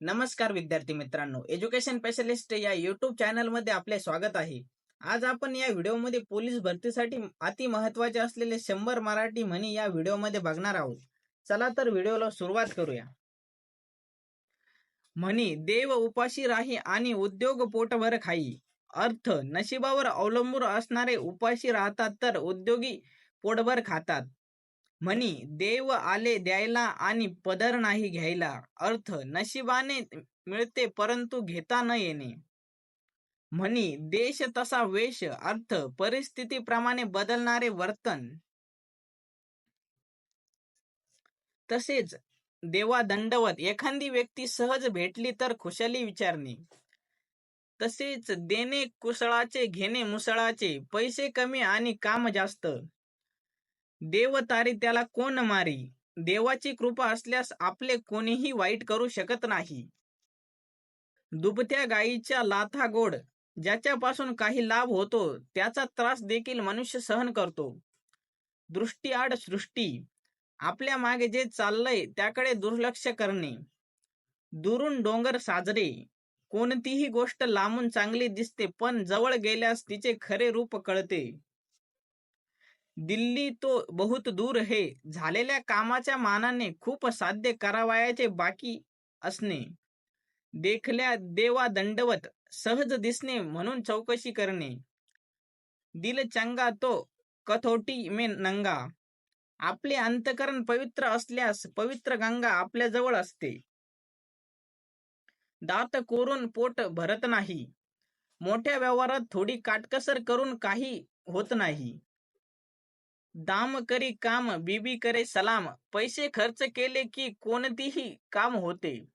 नमस्कार विद्यार्थी मित्रांनो एज्युकेशन स्पेशलिस्ट या युट्यूब चॅनलमध्ये आपले स्वागत आहे. आज आपण या व्हिडिओमध्ये पोलीस भरतीसाठी अति महत्त्वाचे असलेले शंभर मराठी म्हणी या व्हिडिओमध्ये बघणार आहोत. चला तर व्हिडिओला सुरुवात करूया. म्हणी देव उपाशी राही आणि उद्योग पोटभर खाई. अर्थ नशिबावर अवलंबून असणारे उपाशी राहतात तर उद्योगी पोटभर खातात. म्हणी देव आले द्यायला आणि पदर नाही घ्यायला. अर्थ नशिबाने मिळते परंतु घेता न येणे. म्हणी देश तसा वेश अर्थ परिस्थितीप्रमाणे बदलणारे वर्तन. तसेच देवा दंडवत एखादी व्यक्ती सहज भेटली तर खुशाली विचारणे. तसेच देणे कुसळाचे घेणे मुसळाचे पैसे कमी आणि काम जास्त. देव तारी त्याला कोण मारी? देवाची कृपा असल्यास आपले कोणीही वाईट करू शकत नाही. दुबत्या गायीच्या लाथा गोड ज्याच्यापासून काही लाभ होतो त्याचा त्रास देखील मनुष्य सहन करतो. दृष्टी आड सृष्टी आपल्या मागे जे चाललंय त्याकडे दुर्लक्ष करणे. दुरून डोंगर साजरे कोणतीही गोष्ट लांबून चांगली दिसते पण जवळ गेल्यास तिचे खरे रूप कळते. दिल्ली तो बहुत दूर हे. झालेल्या कामाच्या मानाने खूप साध्य करावयाचे बाकी असणे. देखल्या देवा दंडवत सहज दिसणे म्हणून चौकशी करणे. दिल चंगा तो कथोटी मे नंगा. आपले अंतकरण पवित्र असल्यास पवित्र गंगा आपल्या जवळ असते. दात कोरून पोट भरत नाही. मोठ्या व्यवहारात थोडी काटकसर करून काही होत नाही. दाम करी काम बीबी करे सलाम. पैसे खर्च केले की कोणतीही काम होते.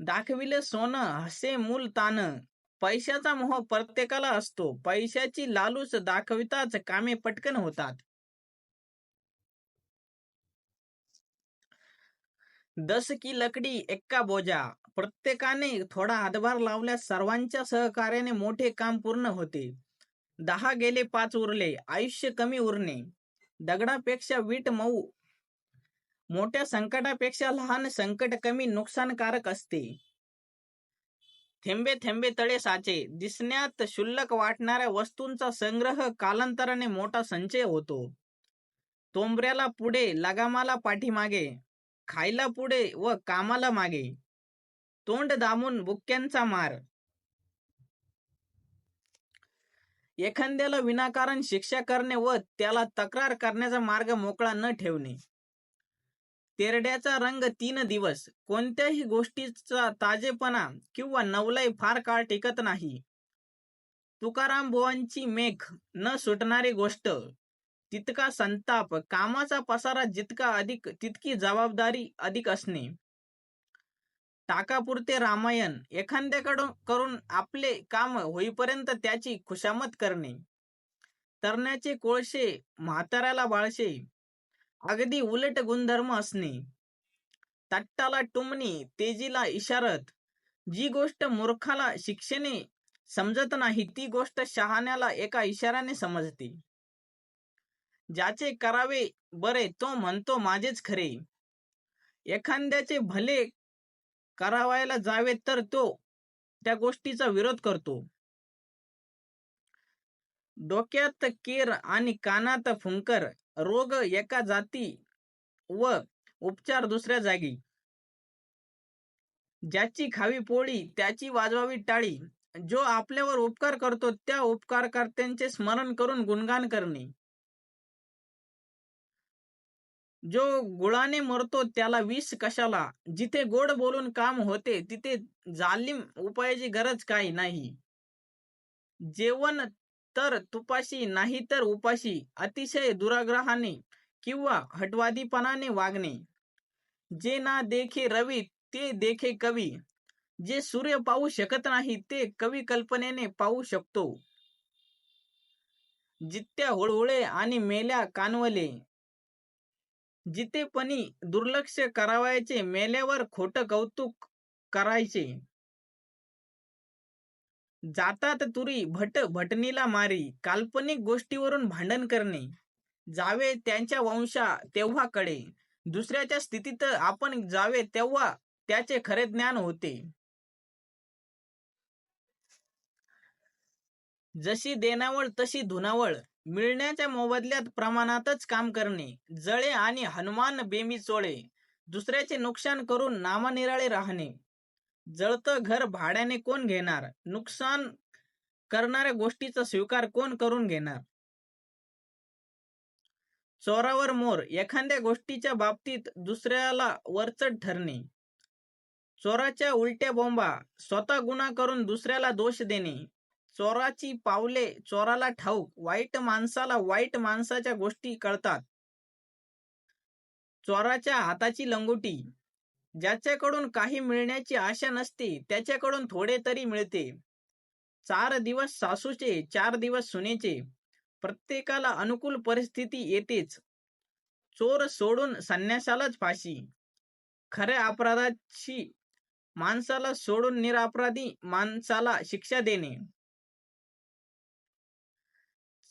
दाखविले सोनं हसे मूल तान. पैशाचा मोह प्रत्येकाला असतो. पैशाची लालूच दाखविताच कामे पटकन होतात. दस की लकडी एक्का बोजा. प्रत्येकाने थोडा हातभार लावल्यास सर्वांच्या सहकार्याने मोठे काम पूर्ण होते. दहा गेले पाच उरले. आयुष्य कमी उरणे. दगडापेक्षा वीट मऊ. मोठ्या संकटापेक्षा लहान संकट कमी नुकसानकारक असते. थेंबे थेंबे तळे साचे. दिसण्यात शुल्लक वाटणाऱ्या वस्तूंचा संग्रह कालांतराने मोठा संचय होतो. तोंबऱ्याला पुढे लगामाला पाठीमागे खायला पुढे व कामाला मागे. तोंड दामून बुक्क्यांचा मार. एखाद्याला विनाकारण शिक्षा करणे व त्याला तक्रार करण्याचा मार्ग मोकळा न ठेवणे. तेरड्याचा रंग तीन दिवस कोणत्याही गोष्टीचा ताजेपणा किंवा नवलय फार काळ टिकत नाही. तुकाराम बुवांची मेघ न सुटणारी गोष्ट तितका संताप कामाचा पसारा जितका अधिक तितकी जबाबदारी अधिक असणे. टाकापुरते रामायण एखाद्याकडून करून आपले काम होईपर्यंत त्याची खुशामत करणे. तरण्याचे कोळशे म्हाताऱ्याला बाळशे. अगदी उलट गुणधर्म असणे. तट्टाला टुमणी तेजीला इशारत. जी गोष्ट मूर्खाला शिक्षेने समजत नाही ती गोष्ट शहाण्याला एका इशाऱ्याने समजते. ज्याचे करावे बरे तो म्हणतो माझेच खरे. एखाद्याचे भले करावायला जावे तर तो त्या गोष्टीचा विरोध करतो. डोक्यात केर आणि कानात फुंकर रोग एका जाती व उपचार दुसऱ्या जागी. ज्याची खावी पोळी त्याची वाजवावी टाळी जो आपल्यावर उपकार करतो त्या उपकारकर्त्यांचे स्मरण करून गुणगान करणे. जो गुळाने मरतो त्याला विष कशाला? जिथे गोड बोलून काम होते तिथे जालिम उपायाची गरज काही नाही. जेवण तर तुपाशी नाही तर उपाशी अतिशय दुराग्रहाने किंवा हटवादीपणाने वागणे. जे ना देखे रवी ते देखे कवी. जे सूर्य पाहू शकत नाही ते कवी कल्पनेने पाहू शकतो. जित्या होळहोळे आणि मेल्या कानवले. जितेपणी दुर्लक्ष करावायचे मेल्यावर खोट कौतुक करायचे. जातात तुरी भट भटणीला मारी काल्पनिक गोष्टीवरून भांडण करणे. जावे त्यांच्या वंशा तेव्हा कडे दुसऱ्याच्या स्थितीत आपण जावे तेव्हा त्याचे खरे ज्ञान होते. जशी देणावळ तशी धुनावळ मिळण्याच्या मोबदल्यात प्रमाणातच काम करणे जळे आणि हनुमान बेमी चोळे दुसऱ्याचे नुकसान करून नामानिराळे राहणे. जळतं घर भाड्याने कोण घेणार? नुकसान करणाऱ्या गोष्टीचा स्वीकार कोण करून घेणार? चोरावर मोर एखाद्या गोष्टीच्या बाबतीत दुसऱ्याला वरचढ ठरणे. चोराच्या उलट्या बोंबा स्वतः गुन्हा करून दुसऱ्याला दोष देणे. चोराची पावले चोराला ठाऊक वाईट माणसाला वाईट माणसाच्या गोष्टी कळतात. चोराच्या हाताची लंगोटी ज्याच्याकडून काही मिळण्याची आशा नसते त्याच्याकडून थोडे तरी मिळते. चार दिवस सासूचे चार दिवस सुनेचे प्रत्येकाला अनुकूल परिस्थिती येतेच. चोर सोडून संन्यासालाच फाशी. खऱ्या अपराधाची माणसाला सोडून निरपराधी माणसाला शिक्षा देणे.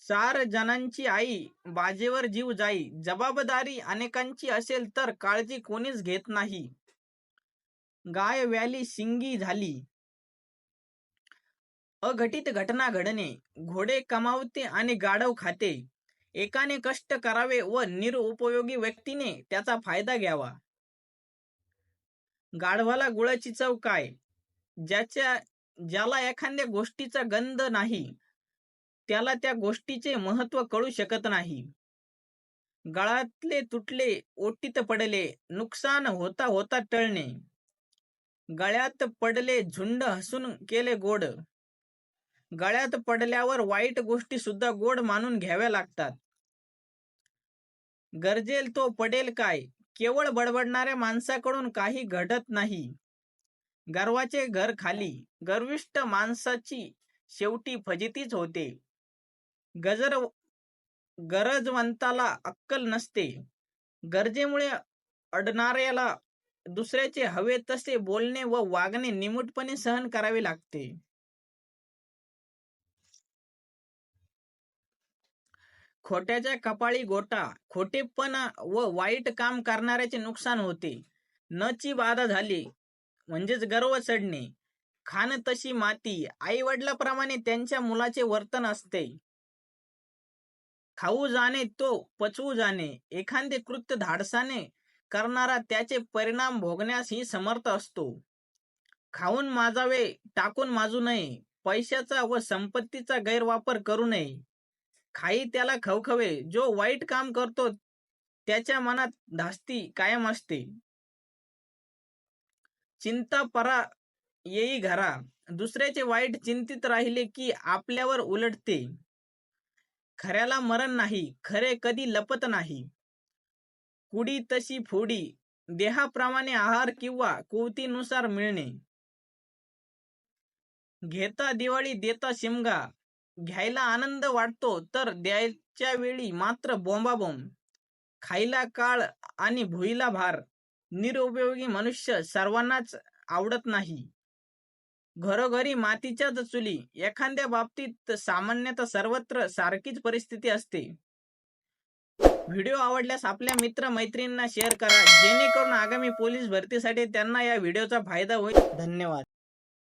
चार जणांची आई बाजेवर जीव जाई. जबाबदारी अनेकांची असेल तर काळजी कोणीच घेत नाही. गाय व्याली शिंगी झाली. अघटित घटना घडणे. घोडे कमावते आणि गाढव खाते. एकाने कष्ट करावे व निरुपयोगी व्यक्तीने त्याचा फायदा घ्यावा. गाढवाला गुळाची चव काय? ज्याच्या ज्याला एखाद्या गोष्टीचा गंध नाही. त्याला त्या गोष्टीचे महत्त्व कळू शकत नाही. गळातले तुटले ओटीत पडले नुकसान होता होता टळणे. गळ्यात पडले झुंड हसून केले गोड. गळ्यात पडल्यावर वाईट गोष्टी सुद्धा गोड मानून घ्याव्या लागतात. गरजेल तो पडेल काय? केवळ बडबडणाऱ्या माणसाकडून काही घडत नाही. गर्वाचे घर खाली गर्विष्ट माणसाची शेवटी फजितीच होते. गजर गरजवंताला अक्कल नसते. गरजेमुळे अडणाऱ्याला दुसऱ्याचे हवे तसे बोलणे व वागणे निमूटपणे सहन करावे लागते. खोट्याच्या कपाळी गोटा खोटेपणा व वाईट काम करणाऱ्याचे नुकसान होते. नची बाधा झाली म्हणजेच गर्व चढणे. खान तशी माती आई वडिलाप्रमाणे त्यांच्या मुलाचे वर्तन असते. खाऊ जाणे तो पचवू जाणे. एखादे कृत्य धाडसाने करणारा त्याचे परिणाम भोगण्यास ही समर्थ असतो. खाऊन माजावे टाकून माजू नये. पैशाचा व संपत्तीचा गैरवापर करू नये. खाई त्याला खवखवे. जो वाईट काम करतो त्याच्या मनात धास्ती कायम असते. चिंता परा येई घरा. दुसऱ्याचे वाईट चिंतित राहिले की आपल्यावर उलटते. खऱ्याला मरण नाही खरे कधी लपत नाही. कुडी तशी फोडी देहाप्रमाणे आहार किंवा कुवतीनुसार मिळणे. घेता दिवाळी देता शिमगा घ्यायला आनंद वाटतो तर द्यायच्या वेळी मात्र बोंबाबोंब. खायला काळ आणि भुईला भार निरुपयोगी मनुष्य सर्वांनाच आवडत नाही. घरोघरी मातीच्याच चुली एखाद्या बाबतीत सामान्यतः सर्वत्र सारखीच परिस्थिती असते. व्हिडिओ आवडल्यास आपल्या मित्र मैत्रिणींना शेअर करा जेणेकरून आगामी पोलीस भरतीसाठी त्यांना या व्हिडिओचा फायदा होईल. धन्यवाद.